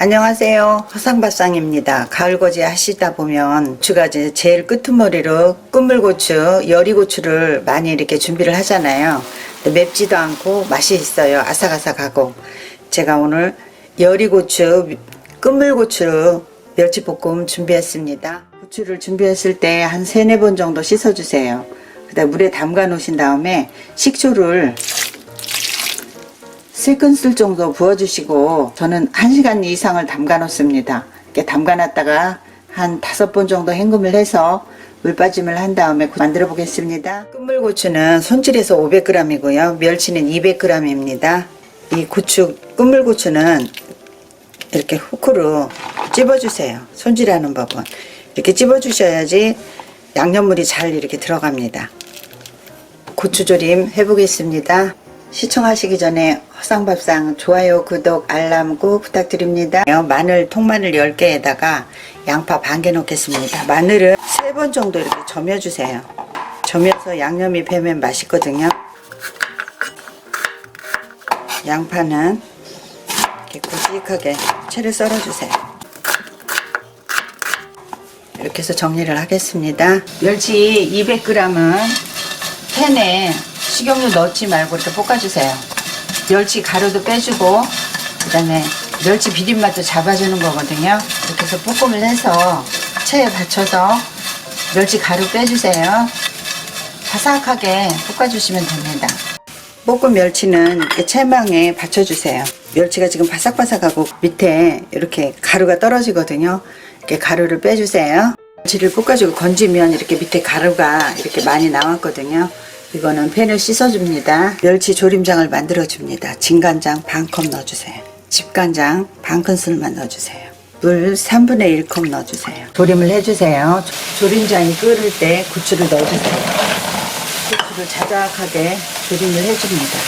안녕하세요. 화상밥상입니다. 가을거지 하시다 보면 주가 이제 제일 끄트머리로 끝물고추, 열이고추를 많이 이렇게 준비를 하잖아요. 맵지도 않고 맛이 있어요. 아삭아삭하고. 제가 오늘 열이고추, 끝물고추 멸치볶음 준비했습니다. 고추를 준비했을 때 한 세네 번 정도 씻어주세요. 그다음 물에 담가 놓으신 다음에 식초를 세 큰술 정도 부어주시고 저는 1시간 이상을 담가 놓습니다. 이렇게 담가 놨다가 한 다섯 번 정도 헹굼을 해서 물 빠짐을 한 다음에 만들어 보겠습니다. 끝물고추는 손질해서 500g이고요. 멸치는 200g입니다. 이 고추 끝물고추는 이렇게 후크로 찝어주세요. 손질하는 법은 이렇게 찝어주셔야지 양념물이 잘 이렇게 들어갑니다. 고추조림 해보겠습니다. 시청하시기 전에 허상밥상 좋아요, 구독, 알람 꼭 부탁드립니다. 마늘, 통마늘 10개에다가 양파 반 개 넣겠습니다. 마늘은 3번 정도 이렇게 점여주세요. 점여서 양념이 배면 맛있거든요. 양파는 이렇게 굵직하게 채를 썰어주세요. 이렇게 해서 정리를 하겠습니다. 멸치 200g은 팬에 식용유 넣지 말고 이렇게 볶아주세요. 멸치 가루도 빼주고 그 다음에 멸치 비린맛도 잡아주는 거거든요. 이렇게 해서 볶음을 해서 체에 받쳐서 멸치 가루 빼주세요. 바삭하게 볶아주시면 됩니다. 볶은 멸치는 이렇게 채망에 받쳐주세요. 멸치가 지금 바삭바삭하고 밑에 이렇게 가루가 떨어지거든요. 이렇게 가루를 빼주세요. 멸치를 볶아주고 건지면 이렇게 밑에 가루가 이렇게 많이 나왔거든요. 이거는 팬을 씻어줍니다. 멸치 조림장을 만들어줍니다. 진간장 반 컵 넣어주세요. 집간장 반 큰술만 넣어주세요. 물 3분의 1컵 넣어주세요. 조림을 해주세요. 조림장이 끓을 때 고추를 넣어주세요. 고추를 자작하게 조림을 해줍니다.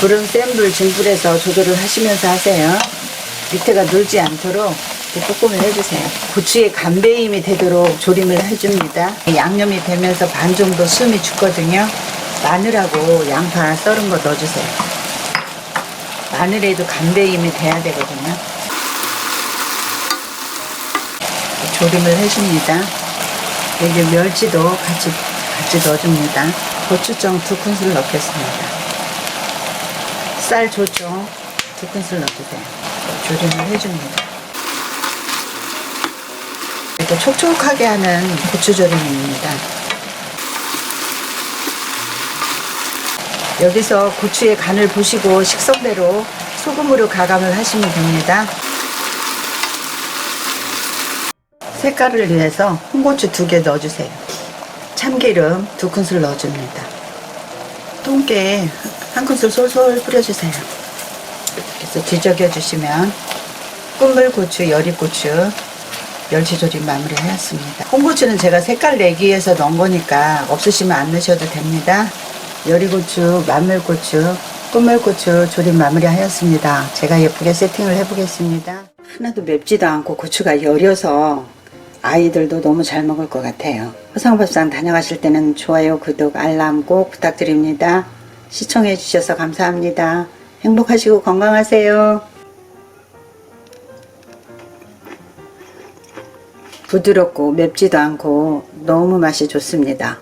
불은 센 불, 중불에서 조절을 하시면서 하세요. 밑에가 놀지 않도록 볶음을 해주세요. 고추의 간배임이 되도록 조림을 해줍니다. 양념이 되면서 반 정도 숨이 죽거든요. 마늘하고 양파 썰은 거 넣어주세요. 마늘에도 간배임이 돼야 되거든요. 조림을 해줍니다. 여기 멸치도 같이 같이 넣어줍니다. 고추장 두 큰술 넣겠습니다. 쌀 조청 두 큰술 넣어주세요. 조림을 해줍니다. 이렇게 촉촉하게 하는 고추조림입니다. 여기서 고추의 간을 보시고 식성대로 소금으로 가감을 하시면 됩니다. 색깔을 위해서 홍고추 두 개 넣어주세요. 참기름 두 큰술 넣어줍니다. 통깨 한 큰술 솔솔 뿌려주세요. 그래서 뒤적여 주시면 끝물고추, 열이고추, 멸치 조림 마무리하였습니다. 홍고추는 제가 색깔 내기 위해서 넣은 거니까 없으시면 안 넣으셔도 됩니다. 열이고추, 마늘고추, 끝물고추 조림 마무리하였습니다. 제가 예쁘게 세팅을 해보겠습니다. 하나도 맵지도 않고 고추가 여려서 아이들도 너무 잘 먹을 것 같아요. 화상밥상 다녀가실 때는 좋아요, 구독, 알람 꼭 부탁드립니다. 시청해 주셔서 감사합니다. 행복하시고 건강하세요. 부드럽고 맵지도 않고 너무 맛이 좋습니다.